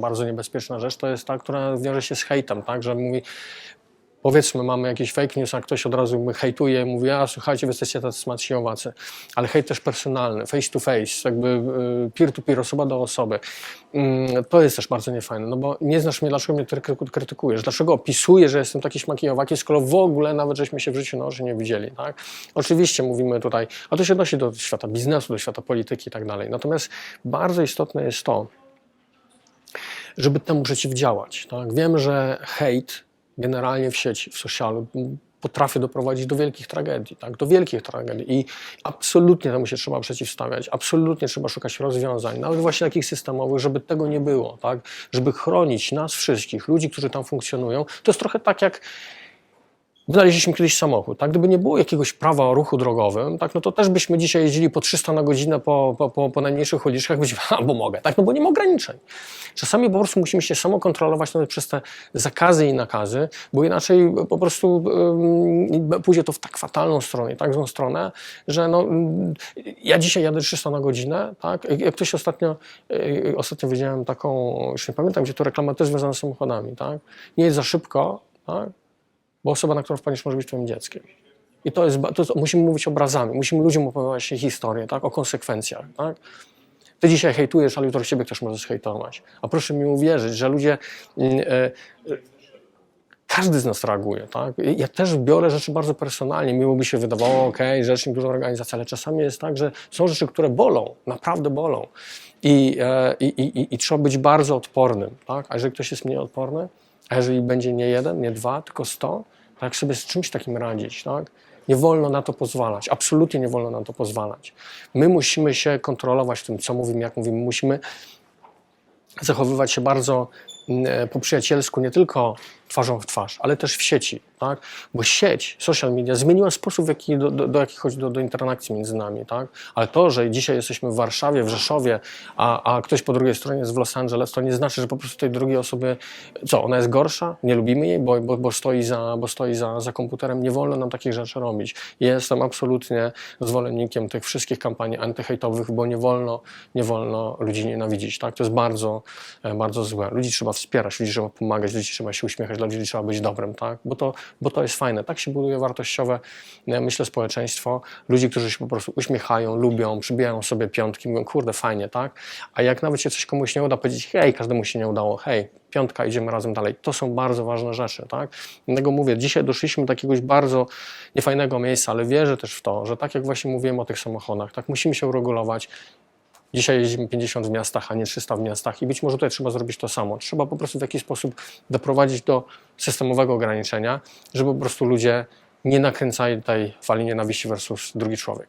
Bardzo niebezpieczna rzecz to jest ta, która wiąże się z hejtem, tak, że mówi, powiedzmy mamy jakiś fake news, a ktoś od razu hejtuje, mówi, a słuchajcie, wy jesteście tacy smaczni owacy, ale hejt też personalny, face to face, jakby peer to peer, osoba do osoby. Mm, To jest też bardzo niefajne, no bo nie znasz mnie, dlaczego mnie kryty- krytykujesz, dlaczego opisujesz, że jestem taki śmaki owaki, skoro w ogóle nawet żeśmy się w życiu na oczy nie widzieli, tak? Oczywiście mówimy tutaj, a to się odnosi do świata biznesu, do świata polityki i tak dalej, natomiast bardzo istotne jest to, żeby temu przeciwdziałać. Tak? Wiem, że hejt generalnie w sieci, w socialu potrafi doprowadzić do wielkich tragedii, tak? do wielkich tragedii i absolutnie temu się trzeba przeciwstawiać, absolutnie trzeba szukać rozwiązań, nawet właśnie takich systemowych, żeby tego nie było, tak? żeby chronić nas wszystkich, ludzi, którzy tam funkcjonują. To jest trochę tak jak Wynaleźliśmy kiedyś samochód, tak? Gdyby nie było jakiegoś prawa o ruchu drogowym, tak? No to też byśmy dzisiaj jeździli po 300 na godzinę po, po, po, po najmniejszych uliczkach, byśmy, albo mogę, tak? No bo nie ma ograniczeń. Czasami po prostu musimy się samokontrolować nawet przez te zakazy i nakazy, bo inaczej po prostu um, pójdzie to w tak fatalną stronę, tak złą stronę, że no, ja dzisiaj jadę 300 na godzinę, tak? Jak ktoś ostatnio, y, ostatnio widziałem taką, już nie pamiętam, gdzie to reklama też związana z samochodami, tak? Nie jest za szybko, tak? Bo osoba, na którą wpadniesz, może być twoim dzieckiem. I to jest, to musimy mówić obrazami, musimy ludziom opowiadać historię, tak, o konsekwencjach, tak. Ty dzisiaj hejtujesz, ale jutro ciebie ktoś może zhejtować. A proszę mi uwierzyć, że ludzie, e, e, każdy z nas reaguje, tak. Ja też biorę rzeczy bardzo personalnie, miło by się wydawało, okej, rzecznik, duża organizacja, ale czasami jest tak, że są rzeczy, które bolą, naprawdę bolą. I, e, i, i, i trzeba być bardzo odpornym, tak. A jeżeli ktoś jest mniej odporny, a jeżeli będzie nie jeden, nie dwa, tylko sto, to jak sobie z czymś takim radzić, tak? Nie wolno na to pozwalać, absolutnie nie wolno na to pozwalać. My musimy się kontrolować w tym, co mówimy, jak mówimy. Musimy zachowywać się bardzo mm, po przyjacielsku, nie tylko twarzą w twarz, ale też w sieci, tak? Bo sieć, social media zmieniła sposób, w jaki do, do, do chodzi do, do interakcji między nami, tak? Ale to, że dzisiaj jesteśmy w Warszawie, w Rzeszowie, a, a ktoś po drugiej stronie jest w Los Angeles, to nie znaczy, że po prostu tej drugiej osoby, co, ona jest gorsza? Nie lubimy jej, bo, bo, bo stoi, za, bo stoi za, za komputerem. Nie wolno nam takich rzeczy robić. Jestem absolutnie zwolennikiem tych wszystkich kampanii antyhejtowych, bo nie wolno, nie wolno ludzi nienawidzić, tak? To jest bardzo, e, bardzo złe. Ludzi trzeba wspierać, ludzi trzeba pomagać, ludzi trzeba się uśmiechać, dla ludzi trzeba być dobrym, tak? Bo to, bo to jest fajne. Tak się buduje wartościowe, e, myślę, społeczeństwo. Ludzi, którzy się po prostu uśmiechają, lubią, przybijają sobie piątki, mówią, kurde, fajnie, tak? A jak nawet się coś komuś nie uda, powiedzieć, hej, każdemu się nie udało, hej, piątka, idziemy razem dalej. To są bardzo ważne rzeczy, tak? Dlatego mówię, dzisiaj doszliśmy do jakiegoś bardzo niefajnego miejsca, ale wierzę też w to, że tak jak właśnie mówiłem o tych samochodach, tak musimy się uregulować. Dzisiaj jeździmy 50 w miastach, a nie 300 w miastach i być może tutaj trzeba zrobić to samo. Trzeba po prostu w jakiś sposób doprowadzić do systemowego ograniczenia, żeby po prostu ludzie nie nakręcali tej fali nienawiści versus drugi człowiek.